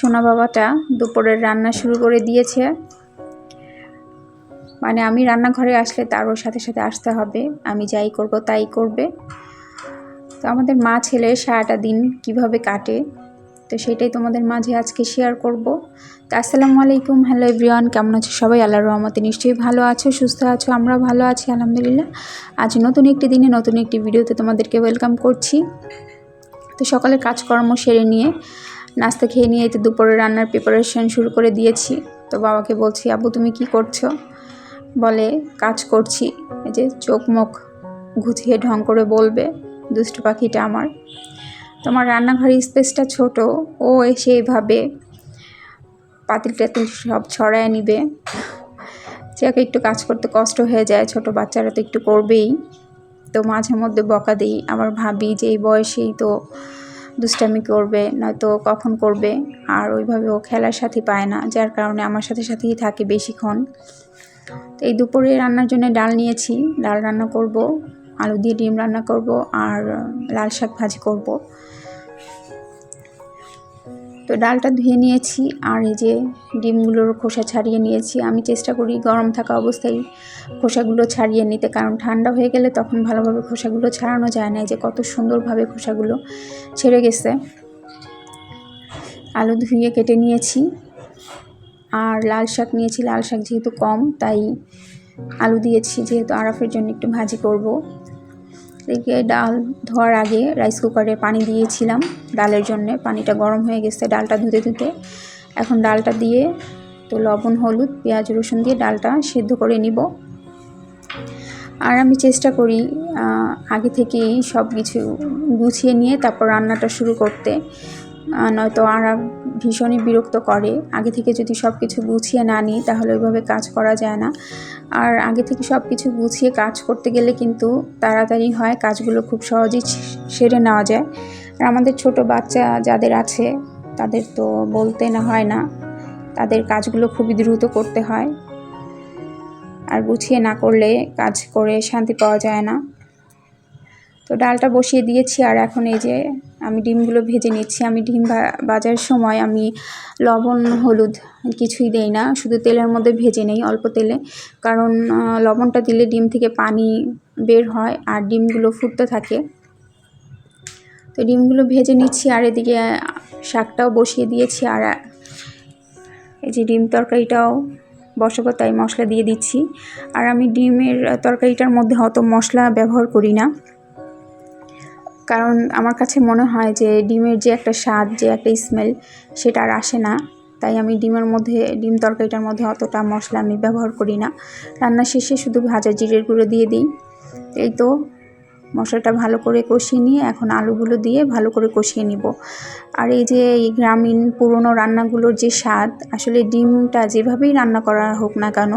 সোনা বাবাটা দুপুরের রান্না শুরু করে দিয়েছে। মানে আমি রান্নাঘরে আসলে তারও সাথে সাথে আসতে হবে। আমি যাই করব তাই করবে। তো আমাদের মা ছেলে সারাটা দিন কীভাবে কাটে, তো সেটাই তোমাদের মাঝে আজকে শেয়ার করব। তো আসসালামু আলাইকুম হ্যালো এভরিওয়ান কেমন আছো সবাই? আল্লাহ রহমতে নিশ্চয়ই ভালো আছো, সুস্থ আছো আমরা ভালো আছি, আলহামদুলিল্লাহ। আজ নতুন একটি দিনে নতুন একটি ভিডিওতে তোমাদেরকে ওয়েলকাম করছি। তো সকালের কাজকর্ম সেরে নিয়ে নাস্তা খেয়ে নিয়ে এই তো দুপুরে রান্নার প্রিপারেশন শুরু করে দিয়েছি। তো বাবাকে বলছি আব্বু তুমি কি করছ? বলে, কাজ করছি। এই যে চোখ মুখ গুছিয়ে ঢং করে বলবে, দুষ্টু পাখিটা আমার। তোমার রান্নাঘরের স্পেসটা ছোট, ও এসে এইভাবে পাতিল টাতিল সব ছড়ায় নিবে। যাকে একটু কাজ করতে কষ্ট হয়ে যায়, ছোট বাচ্চারা তো একটু করবেই। তো মাঝে মধ্যে বকা দিই আবার ভাবি যে এই বয়সেই তো দুষ্টামি করবে, নয়তো কখন করবে, আর ওইভাবে ও খেলার সাথে পায় না, যার কারণে আমার সাথে সাথেই থাকে বেশিক্ষণ। তো এই দুপুরে রান্নার জন্য ডাল নিয়েছি, ডাল রান্না করব, আলু দিয়ে ডিম রান্না করব, আর লাল শাক ভাজি করব। তো ডালটা ধুয়ে নিয়েছি আর এই যে ডিমগুলোর খোসা ছাড়িয়ে নিয়েছি। আমি চেষ্টা করি গরম থাকা অবস্থায় খোসাগুলো ছাড়িয়ে নিতে, কারণ ঠান্ডা হয়ে গেলে তখন ভালোভাবে খোসাগুলো ছাড়ানো যায় না। যে কত সুন্দরভাবে খোসাগুলো ছেড়ে গেছে। আলু ধুয়ে কেটে নিয়েছি আর লাল শাক নিয়েছি। লাল শাক যেহেতু কম, তাই আলু দিয়েছি, যেহেতু আরাফের জন্য একটু ভাজি করব। এদিকে ডাল ধোয়ার আগে রাইস কুকারে পানি দিয়েছিলাম ডালের জন্য। পানিটা গরম হয়ে গেছে ডালটা ধুতে ধুতে। এখন ডালটা দিয়ে তো লবণ, হলুদ, পেঁয়াজ, রসুন দিয়ে ডালটা সেদ্ধ করে নিব। আর আমি চেষ্টা করি আগে থেকেই সব কিছু গুছিয়ে নিয়ে তারপর রান্নাটা শুরু করতে। নয়তো আর ভীষণই বিরক্ত করে। আগে থেকে যদি সব কিছু গুছিয়ে না নিই, তাহলে ওইভাবে কাজ করা যায় না। আর আগে থেকে সব কিছু গুছিয়ে কাজ করতে গেলে কিন্তু তাড়াতাড়ি হয়, কাজগুলো খুব সহজেই সেরে নেওয়া যায়। আর আমাদের ছোট বাচ্চা যাদের আছে, তাদের তো বলতে না হয় না, তাদের কাজগুলো খুবই দ্রুত করতে হয়। আর গুছিয়ে না করলে কাজ করে শান্তি পাওয়া যায় না। তো ডালটা বসিয়ে দিয়েছি আর এখন এই যে আমি ডিমগুলো ভেজে নিচ্ছি। আমি ডিম ভাজার সময় আমি লবণ, হলুদ কিছুই দেই না, শুধু তেলের মধ্যে ভেজে নেই অল্প তেলে। কারণ লবণটা দিলে ডিম থেকে পানি বের হয় আর ডিমগুলো ফুটতে থাকে। তো ডিমগুলো ভেজে নিচ্ছি আর এদিকে শাকটাও বসিয়ে দিয়েছি আর এই যে ডিম তরকারিটাও বসাবো তাই মশলা দিয়ে দিচ্ছি। আর আমি ডিমের তরকারিটার মধ্যে অত মশলা ব্যবহার করি না। কারণ আমার কাছে মনে হয় যে ডিমের যে একটা স্বাদ, যে একটা স্মেল সেটা আর আসে না। তাই আমি ডিমের মধ্যে, ডিম তরকারিটার মধ্যে অতটা মশলা আমি ব্যবহার করি না। রান্না শেষে শুধু ভাজা জিরের গুঁড়ো দিয়ে দিই। এই তো মশলাটা ভালো করে কষিয়ে নিয়ে এখন আলুগুলো দিয়ে ভালো করে কষিয়ে নিব। আর এই যে এই গ্রামীণ পুরনো রান্নাগুলোর যে স্বাদ, আসলে ডিমটা যেভাবেই রান্না করা হোক না কেন,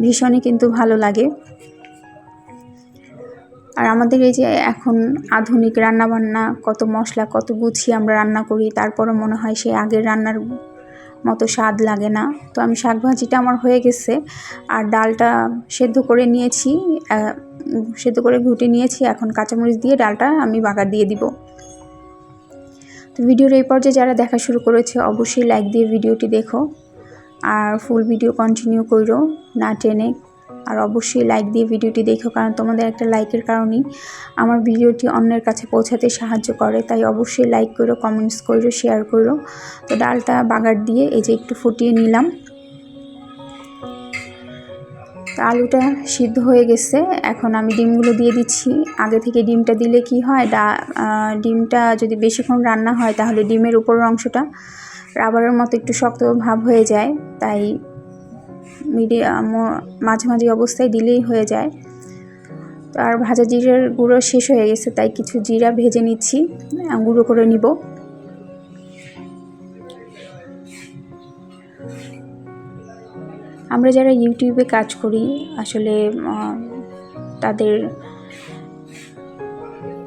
ভীষণই কিন্তু ভালো লাগে। আর আমাদের এই যে এখন আধুনিক রান্নাবান্না, কত মশলা, কত গুছিয়ে আমরা রান্না করি, তারপরও মনে হয় সে আগের রান্নার মতো স্বাদ লাগে না। তো আমি শাক ভাজিটা আমার হয়ে গেছে আর ডালটা সেদ্ধ করে নিয়েছি সেদ্ধ করে ঘুটে নিয়েছি, এখন কাঁচামরিচ দিয়ে ডালটা আমি বাগার দিয়ে দিব। তো ভিডিওর এই পর্যায়ে যারা দেখা শুরু করেছে, অবশ্যই লাইক দিয়ে ভিডিওটি দেখো আর ফুল ভিডিও কন্টিনিউ করো না টেনে আর অবশ্যই লাইক দিয়ে ভিডিওটি দেখো, কারণ তোমাদের একটা লাইকের কারণেই আমার ভিডিওটি অন্যের কাছে পৌঁছাতে সাহায্য করে। তাই অবশ্যই লাইক করো কমেন্টস করো শেয়ার করো। তো ডালটা বাগার দিয়ে এই যে একটু ফুটিয়ে নিলাম। আলুটা সিদ্ধ হয়ে গেছে। এখন আমি ডিমগুলো দিয়ে দিচ্ছি। আগে থেকে ডিমটা দিলে কি হয়, ডা ডিমটা যদি বেশিক্ষণ রান্না হয়, তাহলে ডিমের উপরের অংশটা রাবারের মতো একটু শক্ত ভাব হয়ে যায়। তাই মিডিয়াম মাঝামাঝি অবস্থায় দিলেই হয়ে যায়। তো আর ভাজা জিরার গুঁড়ো শেষ হয়ে গেছে, তাই কিছু জিরা ভেজে নিচ্ছি। গুঁড়ো করে নিব। আমরা যারা ইউটিউবে কাজ করি, আসলে তাদের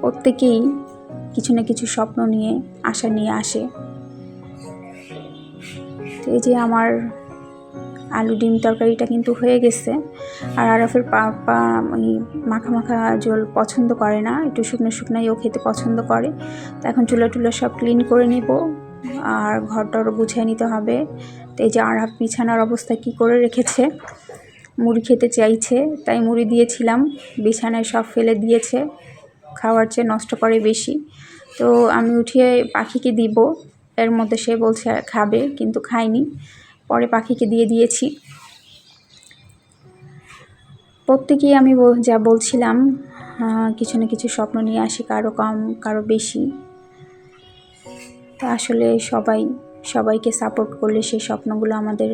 প্রত্যেকেই কিছু না কিছু স্বপ্ন নিয়ে, আশা নিয়ে আসে। এই যে আমার আলু ডিম তরকারিটা কিন্তু হয়ে গেছে। আর আরফের পাপা ওই মাখা মাখা জল পছন্দ করে না, একটু শুকনো শুকনোই ও খেতে পছন্দ করে। তো এখন চুলা টুলা সব ক্লিন করে নেব। আর ঘরটারও গুছিয়ে নিতে হবে। তো এই যে আরাফ বিছানার অবস্থা কি করে রেখেছে? মুড়ি খেতে চাইছে, তাই মুড়ি দিয়েছিলাম। বিছানায় সব ফেলে দিয়েছে। খাওয়ার চেয়ে নষ্ট করে বেশি। তো আমি উঠিয়ে পাখিকে দিব। এর মধ্যে সে বলছে খাবে? কিন্তু খায়নি। পরে পাখিকে দিয়ে দিয়েছি। প্রত্যেকেই আমি যা বলছিলাম কিছু না কিছু স্বপ্ন নিয়ে আসি, কারও কম, কারও বেশি। তা আসলে সবাই, সবাইকে সাপোর্ট করলে সেই স্বপ্নগুলো আমাদের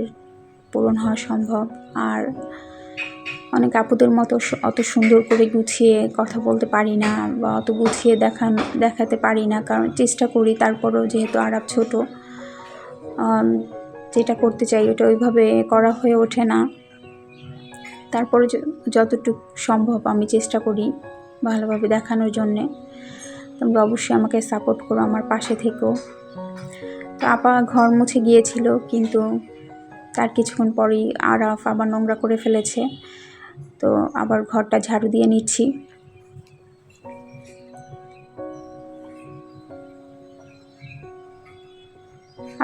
পূরণ হওয়া সম্ভব। আর অনেক আপুদের মতো অত সুন্দর করে গুছিয়ে কথা বলতে পারি না বা অত গুছিয়ে দেখান দেখাতে পারি না। কারণ চেষ্টা করি, তারপরেও যেহেতু আরব ছোট যেটা করতে চাই ওটা ওইভাবে করা হয়ে ওঠে না। তারপরে যতটুকু সম্ভব আমি চেষ্টা করি ভালোভাবে দেখানোর জন্যে। তোমরা অবশ্যই আমাকে সাপোর্ট করো আমার পাশে থেকো। তো আপা ঘর মুছে গিয়েছিল, কিন্তু তার কিছুক্ষণ পরেই আরাফ আবার নোংরা করে ফেলেছে। তো আবার ঘরটা ঝাড়ু দিয়ে নিচ্ছি।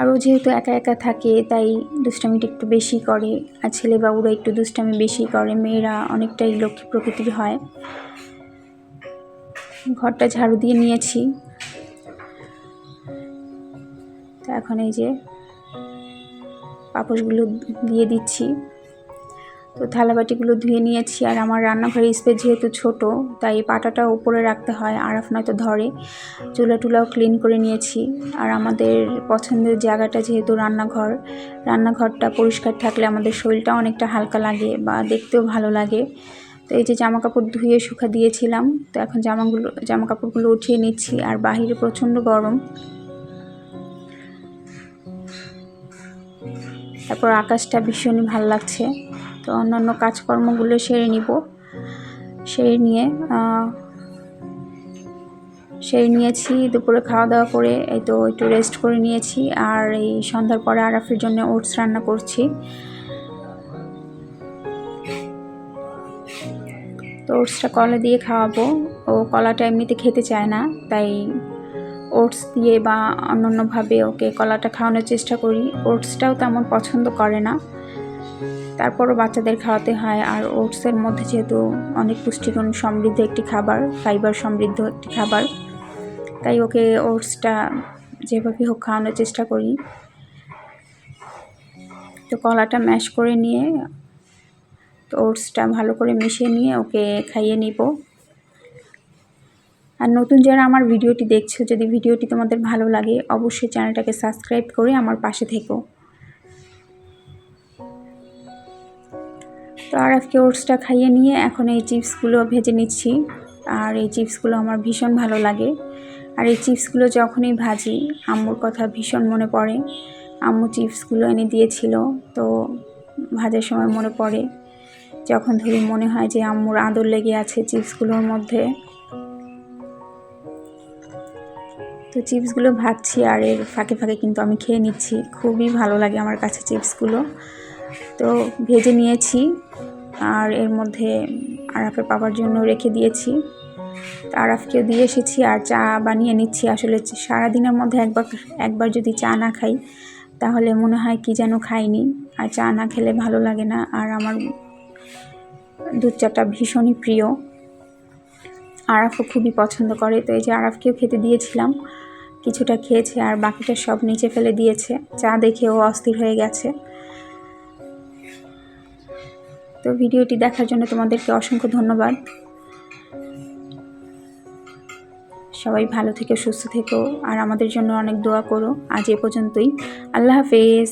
আরও যেহেতু একা একা থাকে, তাই দুষ্টামিটা একটু বেশি করে। আর ছেলে বাবুরা একটু দুষ্টামি বেশি করে, মেয়েরা অনেকটাই লক্ষ্মী প্রকৃতির হয়। ঘরটা ঝাড়ু দিয়ে নিয়েছি। তা এখন এই যে পাপোশগুলো দিয়ে দিচ্ছি। তো থালাবাটিগুলো ধুয়ে নিয়েছি আর আমার রান্নাঘরের স্পেস যেহেতু ছোট, তাই পাটাটা উপরে রাখতে হয়, আরাফ নয়তো ধরে। চুলা টুলাও ক্লিন করে নিয়েছি। আর আমাদের পছন্দের জায়গাটা যেহেতু রান্নাঘর, রান্নাঘরটা পরিষ্কার থাকলে আমাদের শরীরটা অনেকটা হালকা লাগে বা দেখতেও ভালো লাগে। তো এই যে জামা কাপড় ধুয়ে শুকা দিয়েছিলাম, তো এখন জামাগুলো জামা কাপড়গুলো উঠিয়ে নিচ্ছি আর বাহিরে প্রচণ্ড গরম। তারপর আকাশটা ভীষণই ভালো লাগছে। অন্যান্য কাজকর্মগুলো সেরে নিব। সেরে নিয়ে সেরে নিয়েছি, দুপুরে খাওয়া দাওয়া করে, এই তো একটু রেস্ট করে নিয়েছি আর এই সন্ধ্যার পরে আরাফের জন্য ওটস রান্না করছি। তো ওটসটা কলা দিয়ে খাওয়াবো। ও কলাটা এমনিতে খেতে চায় না, তাই ওটস দিয়ে বা অন্যান্যভাবে ওকে কলাটা খাওয়ানোর চেষ্টা করি। ওটসটাও তেমন পছন্দ করে না। তারপরও বাচ্চাদের খাওয়াতে হয়, আর ওটসের মধ্যে যেহেতু অনেক পুষ্টিগুণ সমৃদ্ধ একটি খাবার, ফাইবার সমৃদ্ধ একটি খাবার, তাই ওকে ওটসটা যেভাবে হোক খাওয়ানোর চেষ্টা করি। তো কলাটা ম্যাশ করে নিয়ে, তো ওটসটা ভালো করে মিশিয়ে নিয়ে ওকে খাইয়ে নিব। আর নতুন যারা আমার ভিডিওটি দেখছ, যদি ভিডিওটি তোমাদের ভালো লাগে, অবশ্যই চ্যানেলটাকে সাবস্ক্রাইব করে আমার পাশে থেকো। তো আর আজকে ওটসটা খাইয়ে নিয়ে এখন এই চিপসগুলো ভেজে নিচ্ছি। আর এই চিপসগুলো আমার ভীষণ ভালো লাগে। আর এই চিপসগুলো যখনই ভাজি, আম্মুর কথা ভীষণ মনে পড়ে। আম্মু চিপসগুলো এনে দিয়েছিল, তো ভাজার সময় মনে পড়ে। যখন ধরি মনে হয় যে আম্মুর আদর লেগে আছে চিপসগুলোর মধ্যে। তো চিপসগুলো ভাজছি আর এর ফাঁকে ফাঁকে কিন্তু আমি খেয়ে নিচ্ছি। খুবই ভালো লাগে আমার কাছে চিপসগুলো। তো ভেজে নিয়েছি আর এর মধ্যে আরাফের পাপার জন্য রেখে দিয়েছি। আরাফকেও দিয়ে এসেছি আর চা বানিয়ে নিচ্ছি। আসলে সারাদিনের মধ্যে একবার একবার যদি চা না খাই, তাহলে মনে হয় কি যেন খাইনি। আর চা না খেলে ভালো লাগে না। আর আমার দুধ চাটা ভীষণই প্রিয়। আরাফও খুবই পছন্দ করে। তো এই যে আরাফকেও খেতে দিয়েছিলাম। কিছুটা খেয়েছে আর বাকিটা সব নিচে ফেলে দিয়েছে। চা দেখে ও অস্থির হয়ে গেছে। তো ভিডিওটি দেখার জন্য তোমাদেরকে অসংখ্য ধন্যবাদ। সবাই ভালো থেকে, সুস্থ থেকো, আর আমাদের জন্য অনেক দোয়া করো। আজ এ পর্যন্তই। আল্লাহ হাফেজ।